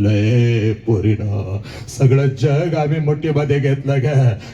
लय पोरीनं. सगळं जग आम्ही मुठीमध्ये घेतलं ग.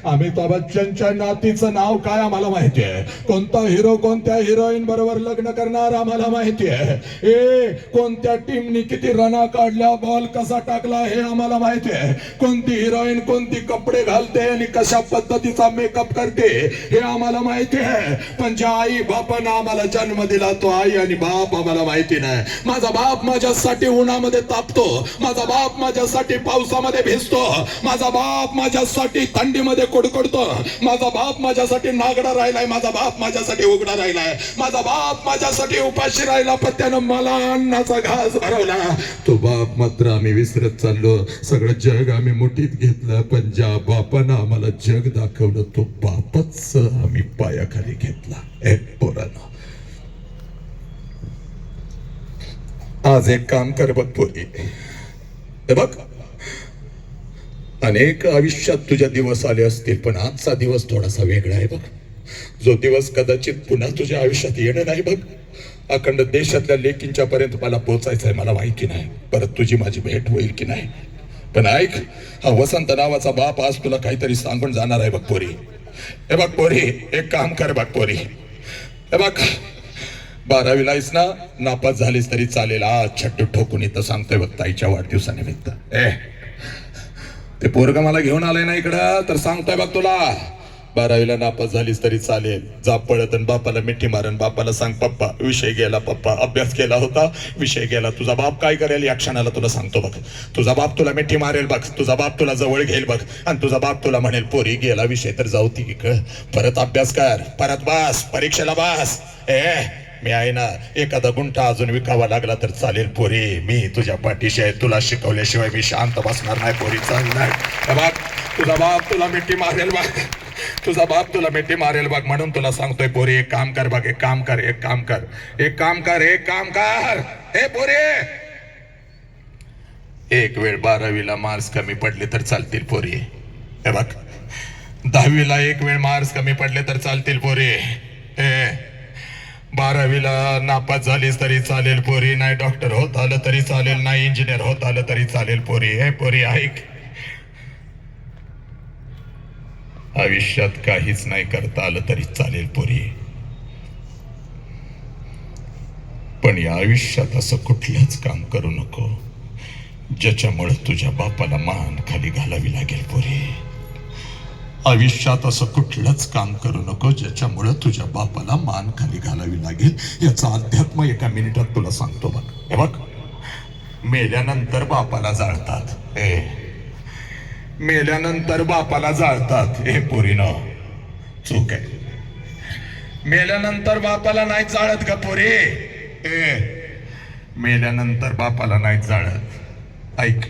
अमिताभ बच्चनच्या नातीचं नाव काय आम्हाला माहिती आहे? कोणता हिरो कोणत्या हिरोईन बरोबर लग्न करणार आम्हाला माहिती आहे? ए कोणत्या टीमनी किती रना काढल्या बॉल कसा टाकला हे आम्हाला माहिती आहे? कोणती हिरोईन कोणती कपडे घालते आणि कशा पद्धतीचा मेकअप करते हे आम्हाला माहिती आहे. पण ज्या आई बापानं आम्हाला जन्म दिला तो आई आणि बाप आम्हाला माहिती नाही. माझा बाप माझ्यासाठी उन्हामध्ये तापतो. माझा बाप माझ्यासाठी पावसामध्ये भिजतो. माझा बाप माझ्यासाठी थंडीमध्ये कुडकुडतो. माझा बाप माझ्यासाठी नागडा राहिलाय. माझा बाप माझ्यासाठी उघडा राहिलाय. माझा बाप माझ्यासाठी उपाशी राहिला पण त्यानं मला अन्नाचा घास भरवला. तो बाप मात्र आम्ही विसरत चाललो. सगळं जग आम्ही मुठीत घेतलं पण ज्या बापानं आम्हाला जग दाखवलं तो बापच आम्ही पायाखाली घेतला. ए पोरानं आज एक काम कर बघ पोरी. हे बघ. अनेक आयुष्यात तुझ्या दिवस आले असतील पण आजचा दिवस थोडासा वेगळा आहे बघ. जो दिवस कदाचित पुन्हा तुझ्या आयुष्यात येणं नाही बघ. अखंड देशातल्या लेकींच्या पर्यंत मला पोहोचायचं आहे मला माहिती नाही. परत तुझी माझी भेट होईल की नाही? पण ऐक हा वसंत नावाचा बाप आज तुला काहीतरी सांगून जाणार आहे बघ पोरी. हे बघ पोरी एक काम कर बघ पोरी. हे बघ बारावीला आहेस ना नापास झालीस तरी चालेल. आज छट्टू ठोकून इथं सांगतोय बघ ताईच्या वाढदिवसानिमित्त. ए ते पोरग मला घेऊन आलंय ना इकडं तर सांगतोय बघ तुला. बारावीला नापास झालीस तरी चालेल. जा पळत आणि बापाला मिठी मारन बापाला सांग पप्पा विषय गेला पप्पा अभ्यास केला होता. विषय गेला तुझा बाप काय करेल? या क्षणाला तुला सांगतो बघ. तुझा बाप तुला मिठी मारेल बघ. तुझा बाप तुला जवळ घेईल बघ. आणि तुझा बाप तुला म्हणेल पोरी गेला विषय तर जाऊ ती परत अभ्यास कर. परत बस. परीक्षेला बस. ए मी आहे ना एखादा गुंठा अजून विकावा लागला तर चालेल पोरी. मी तुझ्या पाठीशी आहे तुला शिकवल्याशिवाय मी शांत बसणार नाही पोरी. चालणार हे तुझा बाप तुला मिठी मारेल बाग तुझा बाप तुला मिठी मारेल बाग म्हणून तुला सांगतोय पोरी एक काम कर बाग एक काम कर एक काम कर. एक काम कर एक काम कर. हे पोरी! एक वेळ बारावीला मार्क्स कमी पडले तर चालतील पोरी. हे बघ. दहावीला एक वेळ मार्क्स कमी पडले तर चालतील पोरी. हे. बारावीला नापास झालीस तरी चालेल पोरी. नाही डॉक्टर होत आलं तरी चालेल नाही इंजिनियर होत आलं तरी चालेल पोरी. हे पोरी ऐक. आयुष्यात काहीच नाही करता आलं तरी चालेल पोरी. पण या आयुष्यात असं कुठलंच काम करू नको ज्याच्यामुळे तुझ्या बापाला मान खाली घालावी लागेल पोरी. आयुष्यात असं कुठलंच काम करू नको ज्याच्यामुळं तुझ्या बापाला मान खाली घालावी लागेल. याचा अध्यात्म एका मिनिटात तुला सांगतो बघ. हे बघ. मेल्यानंतर बापाला जाळतात. ए. मेल्यानंतर बापाला जाळतात. हे पोरीनं. चूक आहे. मेल्यानंतर बापाला नाही जाळत का पोरी? ए. मेल्यानंतर बापाला नाही जाळत. ऐक.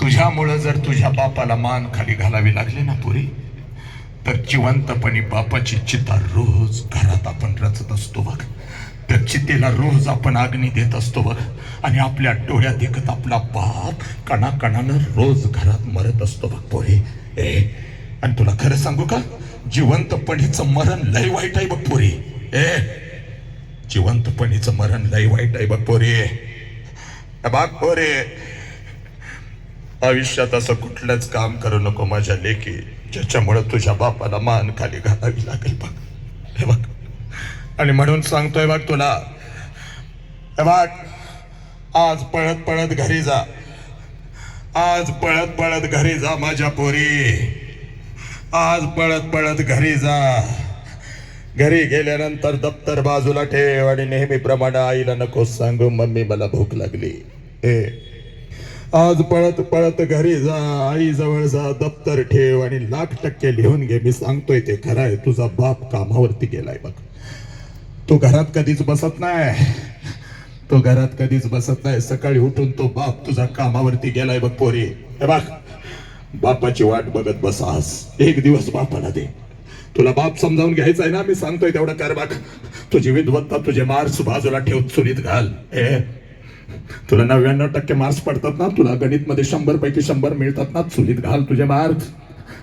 तुझ्यामुळं जर तुझ्या बापाला मान खाली घालावी लागली ना पुरी तर जिवंतपणी बापाची चिता रोज घरात आपण रचत असतो बघ. त्या चितेला रोज आपण अग्नी देत असतो बघ. आणि आपल्या डोळ्यात देखत आपला बाप कणाकणानं रोज घरात मरत असतो बघ पोरी. ए आणि तुला खरं सांगू का? जिवंतपणीचं मरण लय वाईट आहे बघ पोरी. ए जिवंतपणीचं मरण लय वाईट आहे बघ पोरी. बाप बघ पोरी. आयुष्यात असं कुठलंच काम करू नको माझ्या लेखी ज्याच्यामुळे तुझ्या बापाला मान खाली घालावी लागेल बघ. हे बघ. आणि म्हणून सांगतोय बघ तुला. हे बघ. आज पळत पळत घरी जा. आज पळत पळत घरी जा माझ्या पोरी. आज पळत पळत घरी जा. घरी गेल्यानंतर दप्तर बाजूला ठेव आणि नेहमीप्रमाणे आईला नको सांगू मम्मी मला भूक लागली. हे आज पळत पळत घरी जा आई जवळ जा दप्तर ठेव आणि लाख टक्के लिहून घे. मी सांगतोय ते खरं आहे. तुझा बाप कामावरती गेलाय बघ. तो घरात कधीच बसत नाही. तो घरात कधीच बसत नाही. सकाळी उठून तो बाप तुझा कामावरती गेलाय बघ पोरी. हे बघ. बापाची वाट बघत बसास एक दिवस बापाला दे. तुला बाप समजावून घ्यायचा आहे ना? मी सांगतोय तेवढं कर बघ. तुझी विद्वत्ता तुझे मार्स बाजूला ठेव. चुलीत घाल. ए तुला नव्याण्णव टक्के मार्क्स पडतात ना तुला गणित मध्ये शंभर पैकी शंभर मिळतात ना चुलीत घाल तुझे मार्क्स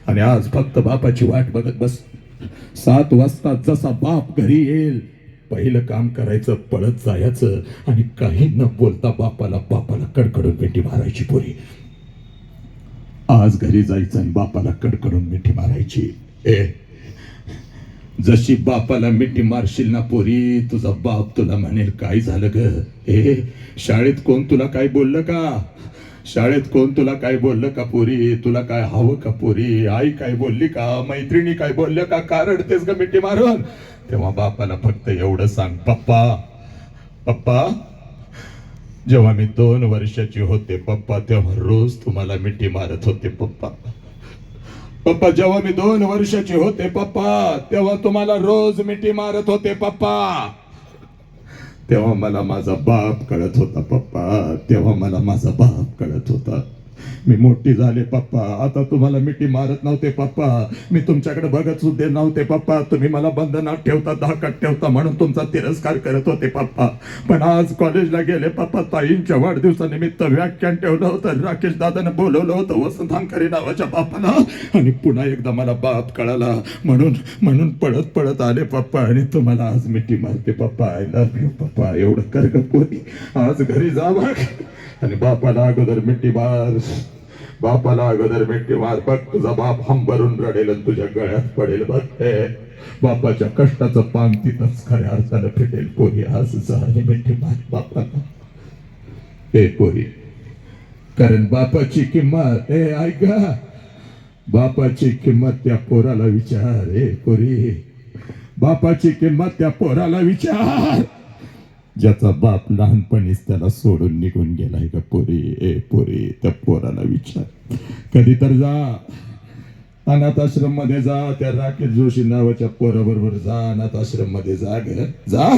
आणि आज फक्त बापाची वाट बघत बस. सात वाजता जसा बाप घरी येईल पहिलं काम करायचं पळत जायचं आणि काही न बोलता बापाला बापाला कडकडून मिठी मारायची पोरी. आज घरी जायचं आणि बापाला कडकडून मिठी मारायची. ए जशी बापाला मिठी मारशील ना पोरी तुझा बाप तुला म्हणेल काय झालं ग? हे शाळेत कोण तुला काय बोललं का? शाळेत कोण तुला काय बोललं का पोरी? तुला काय हवं का पोरी? आई काय बोलली का? मैत्रिणी काय बोलल्या का? कारडतेस का मिठी मारून? तेव्हा बापाला फक्त एवढं सांग पप्पा पप्पा. जेव्हा मी दोन वर्षाची होते पप्पा तेव्हा रोज तुम्हाला मिठी मारत होते पप्पा. पप्पा जेव्हा मी दोन वर्षाचे होते पप्पा तेव्हा तुम्हाला रोज मिठी मारत होते पप्पा. तेव्हा मला माझा बाप कळत होता पप्पा. तेव्हा मला माझा बाप कळत होता. मी मोठी झाले पप्पा. आता तुम्हाला मिठी मारत नव्हते पप्पा. मी तुमच्याकडे बघत सुद्धा नव्हते पप्पा. तुम्ही मला बंधनात ठेवता धाकात ठेवता म्हणून तुमचा तिरस्कार करत होते पप्पा. पण आज कॉलेजला गेले पप्पा ताईंच्या वाढदिवसानिमित्त व्याख्यान ठेवलं होतं राकेश दादानं बोलवलं होतं वसंतांकरे नावाच्या बापाला. आणि पुन्हा एकदा मला बाप कळाला. म्हणून म्हणून पळत पळत आले पप्पा. आणि तुम्हाला आज मिठी मारते पप्पा. आय लव्ह यू पप्पा. एवढं कर ग आज घरी जा बघ आणि बापाला अगोदर मिट्टी मार. बापाला अगोदर मिट्टी मार. बघ तुझा बाप हंबरून रडेल आणि तुझ्या गळ्यात पडेल. बघ हे. बापाच्या कष्टाचं पान तिथंच खऱ्या अर्थानं फिटेल. पोरी आज जा आणि मिठी मार बापाला. हे पोरी कारण बापाची किंमत ए ऐका बापाची किंमत त्या पोराला विचार. ए पोरी बापाची किंमत त्या पोराला विचार. ज्याचा बाप लहानपणीच त्याला सोडून निघून गेलाय का पोरी? ए पोरी त्या पोराला विचार. कधी तर जा. अनाथाश्रममध्ये जा. त्या राकेश जोशी नावाच्या पोराबरोबर जा. अनाथाश्रममध्ये जा. ग जा.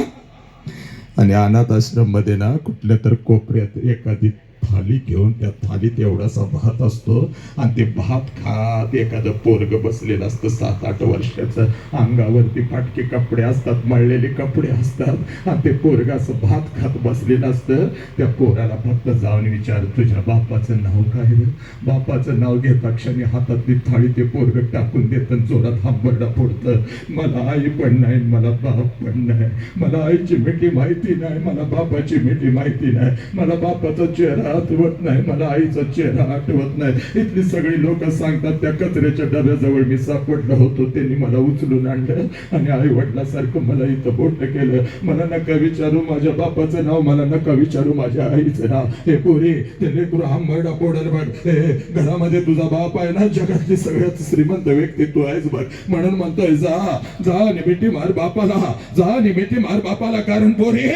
आणि अनाथाश्रममध्ये ना कुठल्या तर कोपऱ्यात एखादी थाली घेऊन त्या थालीत एवढासा भात असतो आणि ते भात खात एखादं पोरग बसलेलं असतं सात आठ वर्षाचं. अंगावरती फाटके कपडे असतात मळलेले कपडे असतात. आणि ते पोरग असं भात खात बसलेलं असतं. त्या पोराला फक्त जाऊन विचार तुझ्या बापाचं नाव काय रे? बापाचं नाव घेता क्षणी हातातली थाळी ते पोरग टाकून देतं जोरात हांबरडा फोडतं. मला आई पण नाही मला बाप पण नाही. मला आईची मिठी माहिती नाही मला बापाची मिठी माहिती नाही. मला बापाचा चेहरा आठवत नाही मला आईचा चेहरा आठवत नाही. इथली सगळी लोक सांगतात त्या कचऱ्याच्या डब्याजवळ मी सापडलो होतो त्यांनी मला उचलून आणलं आणि आई वडिलासारखं मला इथं बोट केलं. मला नका विचारू माझ्या बापाचं नाव मला नका विचारू माझ्या आईचं नाव. हे पोरी ते लेकरू आंबरडा पोडर बघ हे घरामध्ये तुझा बाप आहे ना? जगातली सगळ्यात श्रीमंत व्यक्ती तू आहेस बघ म्हणून म्हणतोय जा जा निमिटी मार बापाला. जा निमिटी मार बापाला कारण पोरी.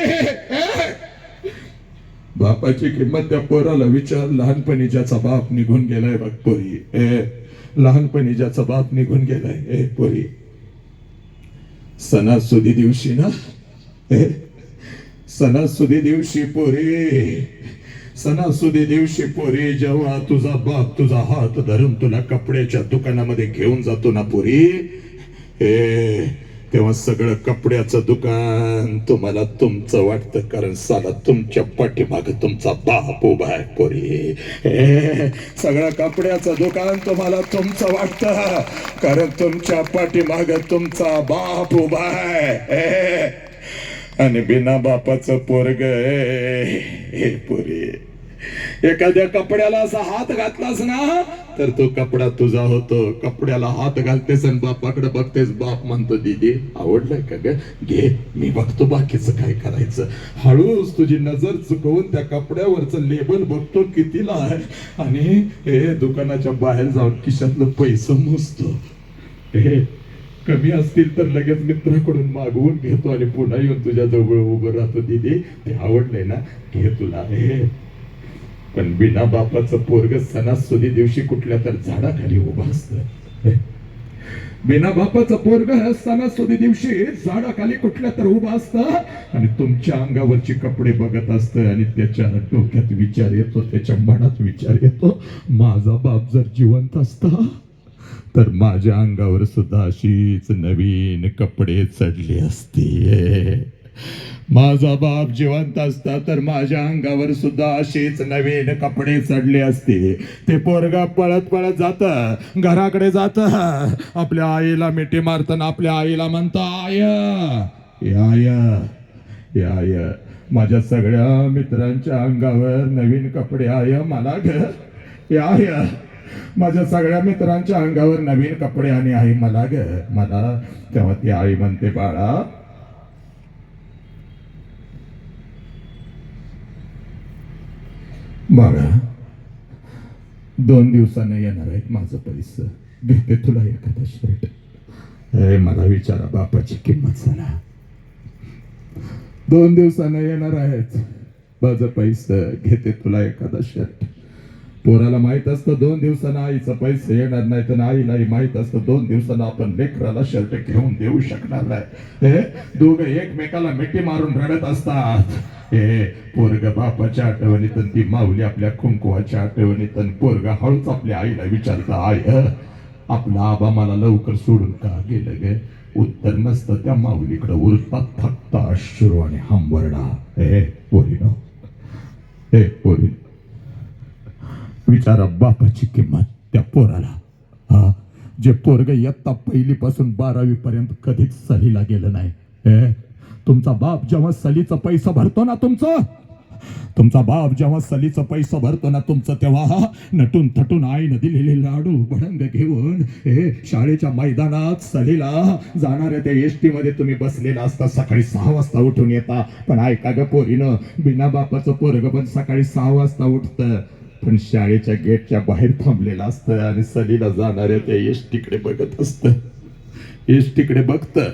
बापाची किंमत त्या पोराला विचार लहानपणी ज्याचा बाप निघून गेलाय बघ पोरी. ए लहानपणी ज्याचा बाप निघून गेलाय. ए पोरी. सणासुदी दिवशी ना? ए सणासुदी दिवशी पोरी. सणासुदी दिवशी पोरी जेव्हा तुझा बाप तुझा हात धरून तुला कपड्याच्या दुकानामध्ये घेऊन जातो ना पोरी? ए तेव्हा सगळं कपड्याचं दुकान तुम्हाला तुमचं वाटतं कारण साला तुमच्या पाठीमाग तुमचा बाप उभा आहे पोरी. सगळं कपड्याचं दुकान तुम्हाला तुमचं वाटतं कारण तुमच्या पाठीमाग तुमचा बाप उभा आहे. आणि बिना बापाचं पोरग हे पोरी. एखाद्या कपड्याला असा हात घातलास ना तर तो कपडा तुझा होतो. कपड्याला हात घालतेस आणि बापाकडे बघतेस बाप म्हणतो दीदी आवडलाय का ग? घे मी बघतो बाकीचं काय करायचं. हळूच तुझी नजर चुकवून त्या कपड्यावरचं लेबल बघतो कितीला आहे. आणि हे दुकानाच्या बाहेर जाऊन खिशातलं पैसे मोजतो. हे कमी असतील तर लगेच मित्राकडून मागवून घेतो आणि पुन्हा येऊन तुझ्या जवळ उभं राहतो. दीदी ते आवडलंय ना? घे तुला. हे पण बिना बापाचं पोरग सणासुदी दिवशी कुठल्या तर झाडाखाली उभं असत. बिना बापाचं पोरग सणासुदी दिवशी झाडाखाली कुठल्या तर उभं असतं आणि तुमच्या अंगावरची कपडे बघत असतं आणि त्याच्या डोक्यात विचार येतो त्याच्या मनात विचार येतो माझा बाप जर जिवंत असता तर माझ्या अंगावर सुद्धा अशीच नवीन कपडे चढली असते. माझा बाप जिवंत असता तर माझ्या अंगावर सुद्धा अशीच नवीन कपडे चढले असते. ते पोरगा पळत पळत जात घराकडे जात. आपल्या आईला मिठी मारताना आपल्या आईला म्हणता आय या या या या माझ्या सगळ्या मित्रांच्या अंगावर नवीन कपडे आय मला ग या या माझ्या सगळ्या मित्रांच्या अंगावर नवीन कपडे आणि आई मला ग मला तेव्हा ती आई म्हणते बाळा बाळा दोन दिवसानं येणार आहेत माझं पैसे घेते तुला एखादा शर्ट अरे मला विचारा बापाची किंमत झाला दोन दिवसानं येणार आहेत माझं पैसं. घेते तुला एखादा शर्ट पोराला माहीत असतं दोन दिवसानं आईचं पैसे येणार नाही तर आईलाही माहीत असतं दोन दिवसानं आपण लेकराला शर्ट घेऊन देऊ शकणार नाही. हे? दोघं एकमेकाला मिठी मारून रडत असतात. हे पोरग बापाच्या आठवणीत आणि ती माऊली आपल्या कुंकुवाच्या आठवणीत आणि पोरग हळूच आपल्या आईला विचारतं आय आपला आबा मला लवकर सोडून का गेलं गे? उत्तर नसतं त्या माऊलीकडे उरतात फक्त अश्रू आणि हांबरडा हे पोरीनो. हे पोरी विचारा बापाची किंमत त्या पोराला. हा? जे पोरग इयत्ता पहिलीपासून बारावी पर्यंत कधीच सहीला गेलं नाही. हे तुमचा बाप जेव्हा सलीचा पैसा भरतो ना तुमचं? तुमचा बाप जेव्हा सलीचा पैसा भरतो ना तुमचं तेव्हा नटून थटून आईनं दिलेले लाडू भडंग घेऊन हे शाळेच्या मैदानात सलीला जाणाऱ्या त्या एसमध्ये तुम्ही बसलेला असता. सकाळी सहा वाजता उठून येता. पण ऐका ग पोरीनं बिना बापाचं पोरग पण सकाळी सहा वाजता उठतं. पण शाळेच्या गेटच्या बाहेर थांबलेलं असतं आणि सलीला जाणाऱ्या त्या एस टीकडे बघत असतं. एस टीकडे बघतं.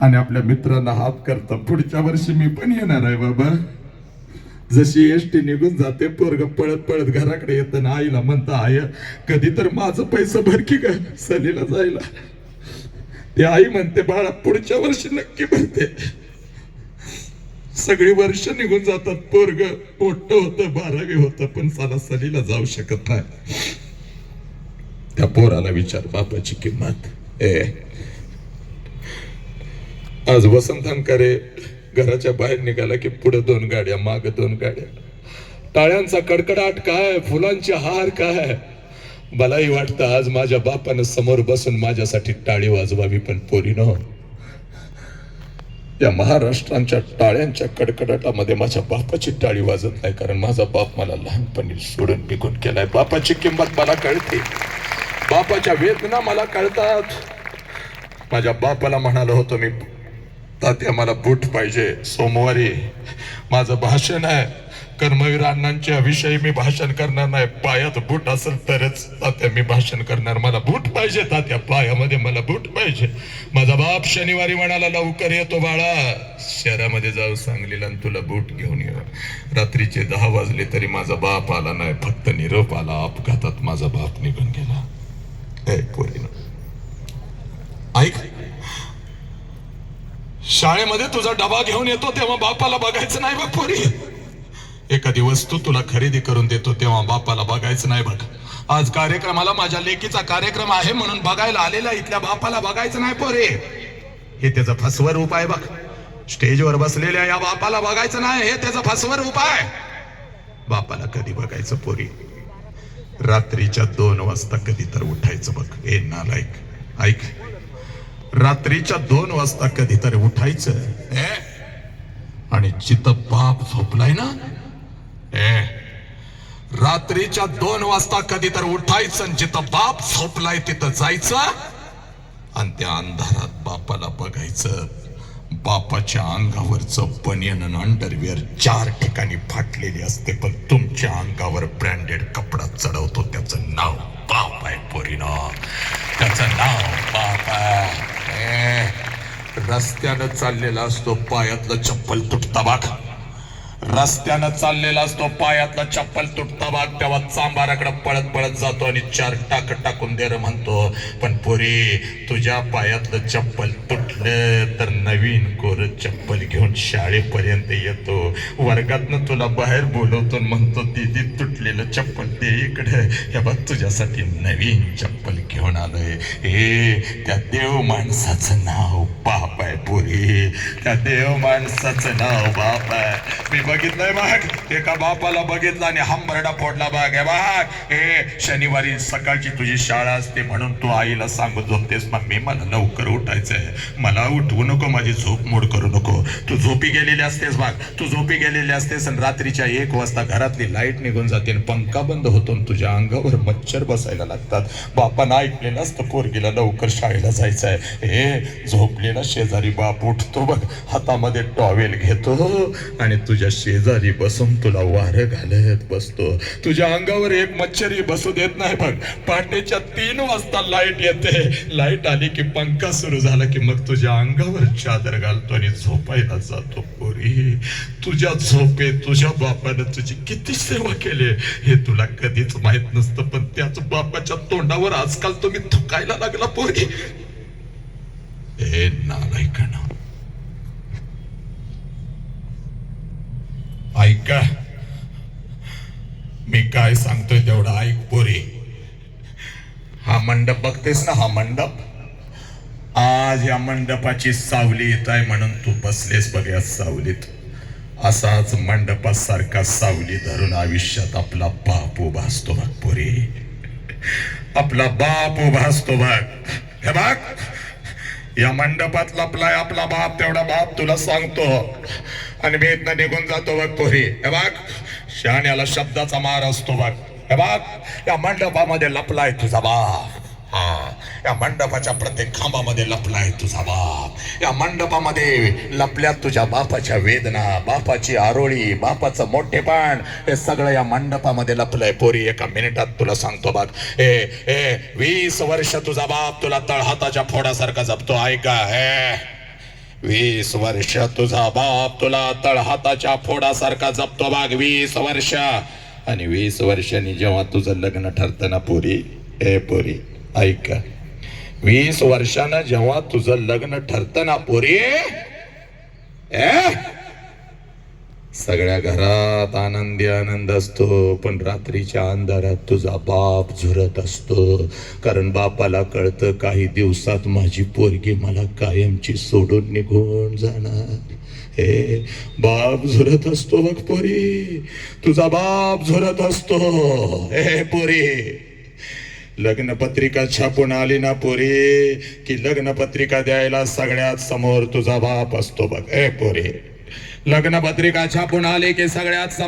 आणि आपल्या मित्रांना हात करता पुढच्या वर्षी मी पण येणार आहे बाबा. जशी एस टी निघून जाते पोरग पळत पळत घराकडे येतं ना आईला म्हणता आय कधी तर माझं पैसा भर की का सलीला जायला. ती आई म्हणते बाळा पुढच्या वर्षी नक्की भरते. सगळी वर्ष निघून जातात पोरग मोठं होतं बारावी होतं पण साला सलीला जाऊ शकत नाही. त्या पोराला विचार बापाची किंमत ए आज वसंत अंकारे घराच्या बाहेर निघाला की पुढे दोन गाड्या माग दोन गाड्या. टाळ्यांचा कडकडाट काय फुलांचे हार काय मलाही वाटतं आज माझ्या बापानं समोर बसून माझ्यासाठी टाळी वाजवावी पण पोरीनं या महाराष्ट्रांच्या टाळ्यांच्या कडकडाटामध्ये माझ्या बापाची टाळी वाजत नाही कारण माझा बाप मला लहानपणी सोडून निघून केलाय बापाची किंमत मला कळते. बापाच्या वेदना मला कळतात. माझ्या बापाला म्हणालो होतो मी तात्या मला बूट पाहिजे सोमवारी. माझं भाषण आहे. कर्मवीर अण्णांच्या विषयी मी भाषण करणार नाही. पायात बूट असेल तरच तात्या मी भाषण करणार. मला बूट पाहिजे तात्या. पायामध्ये मला बूट पाहिजे. माझा बाप शनिवारी म्हणाला लवकर येतो बाळा. शहरामध्ये जाऊ सांगलीला आणि तुला बूट घेऊन ये. रात्रीचे दहा वाजले तरी माझा बाप आला नाही. फक्त निरोप आला. अपघातात माझा बाप निघून गेला. ऐक ऐक. शाळेमध्ये तुझा डबा घेऊन येतो तेव्हा बापाला बघायचं नाही बघ पोरी. एखादी वस्तू तुला खरेदी करून देतो तेव्हा बापाला बघायचं नाही बघ. आज कार्यक्रमाला माझ्या लेकीचा कार्यक्रम आहे म्हणून बघायला आलेला इथल्या बापाला बघायचं नाही पोरे. हे त्याचं फसवर रूप आहे बघ. स्टेजवर बसलेल्या या बापाला बघायचं नाही हे त्याचं फसवर रूप आहे बापाला कधी बघायचं पोरी? रात्रीच्या दोन वाजता कधी तर उठायचं बघ. ए नालायक ऐक. रात्रीच्या दोन वाजता कधीतरी उठायचं. आणि जिथं बाप झोपलाय ना? ए? रात्रीच्या दोन वाजता कधी तर उठायचं आणि जिथं बाप झोपलाय तिथं जायचं आणि त्या अंधारात बापाला बघायचं. बापाच्या अंगावरचं बनियन आणि अंडरवेअर चार ठिकाणी फाटलेली असते पण तुमच्या अंगावर ब्रँडेड कपडा चढवतो त्याचं नाव. बाप आहे पोरीनं. त्याचं नाव बाप आहे रस्त्यानं चाललेला असतो पायातलं चप्पल तुटता बाग. रस्त्यानं चाललेला असतो पायातला चप्पल तुटता भाग तेव्हा चांभाराकडे पळत पळत जातो आणि चार टाक टाकून देर म्हणतो पण पुरी तुझ्या पायातलं चप्पल तुटलं तर नवीन कोर चप्पल घेऊन शाळेपर्यंत येतो. वर्गातनं तुला बाहेर बोलवतो म्हणतो दीदी तुटलेलं चप्पल ते इकडे. हे बघ तुझ्यासाठी नवीन चप्पल घेऊन आलोय. हे त्या देव माणसाचं नाव बाप आहे पुरी. त्या देव माणसाचं नाव बाप आहे. मी बघितलंय बघ एका बापाला बघितलं आणि हंबरडा फोडला बघ हे बघ हे शनिवारी सकाळची तुझी शाळा असते म्हणून तू आईला सांगत झोपतेस मम्मी मला लवकर उठायचंय. मला उठवू नको माझी झोप मोड करू नको. तू झोपी गेलेली असतेस बघ तू झोपी गेलेली असतेस आणि रात्रीच्या एक वाजता घरातली लाइट निघून जाते आणि पंखा बंद होतो आणि तुझ्या अंगावर मच्छर बसायला लागतात. बापानं ऐकलेलं असतं पोरगीला लवकर शाळेला जायचंय. हे झोपलेला शेजारी बाप उठतो बघ. हातामध्ये टॉवेल घेतो आणि तुझ्या शेजारी बसून तुला वारं घालत बसतो. तुझ्या अंगावर एक मच्छरी बसू देत नाही बघ. पहाटेच्या तीन वाजता लाइट येते. लाइट आली की पंखा सुरू झाला की मग तुझ्या अंगावर चादर घालतो आणि झोपायला जातो पोरी. तुझ्या झोपे तुझ्या बापानं तुझी किती सेवा केली हे तुला कधीच माहीत नसतं पण त्याच बापाच्या तोंडावर आजकाल तुम्ही थुकायला लागला पोरी. ए नालायकानं ऐका. मी काय सांगतोय तेवढं ऐक पोरी. हा मंडप बघतेस ना हा मंडप? आज या मंडपाची सावली येत आहे म्हणून तू बसलेस बघ या सावलीत. असाच मंडपासारखा सावली धरून आयुष्यात आपला बाप उभा असतो बघ पोरी. आपला बाप उभा असतो बघ. हे बघ. या मंडपातला आपला आपला बाप तेवढा बाप तुला सांगतो. आणि मी इथनं निघून जातो बघ पोरी. हे बघ शहाण्याला शब्दाचा मार असतो बघ. हे बघ या मंडपामध्ये लपलाय तुझा बाप. हा या मंडपाच्या प्रत्येक खांबामध्ये लपलाय तुझा बाप. या मंडपामध्ये लपल्यात तुझ्या बापाच्या वेदना बापाची आरोळी बापाचं मोठेपण हे सगळं या मंडपामध्ये लपलंय. पोरी एका मिनिटात तुला सांगतो बघ. ए ए वीस वर्ष तुझा बाप तुला तळहाताच्या फोडासारखा जपतो. ऐका हे. वीस वर्ष तुझा बाप तुला तळहाताच्या फोडासारखा जपतो बाग वीस वर्ष. आणि वीस वर्षांनी जेव्हा तुझं लग्न ठरतं ना पुरी ए पुरी ऐक. वीस वर्षानं जेव्हा तुझं लग्न ठरतं ना पोरी ए? सगळ्या घरात आनंदी आनंद असतो पण रात्रीच्या अंधारात तुझा बाप झुरत असतो. कारण बापाला कळतं काही दिवसात माझी पोरगी मला कायमची सोडून निघून जाणार. हे बाप झुरत असतो बघ पोरी. तुझा बाप झुरत असतो. हे पोरी. लग्नपत्रिका छापून आली ना पोरी की लग्नपत्रिका द्यायला सगळ्यात समोर तुझा बाप असतो बघ. ए पोरी. लग्नपत्रिका छापून आले की सगळ्यात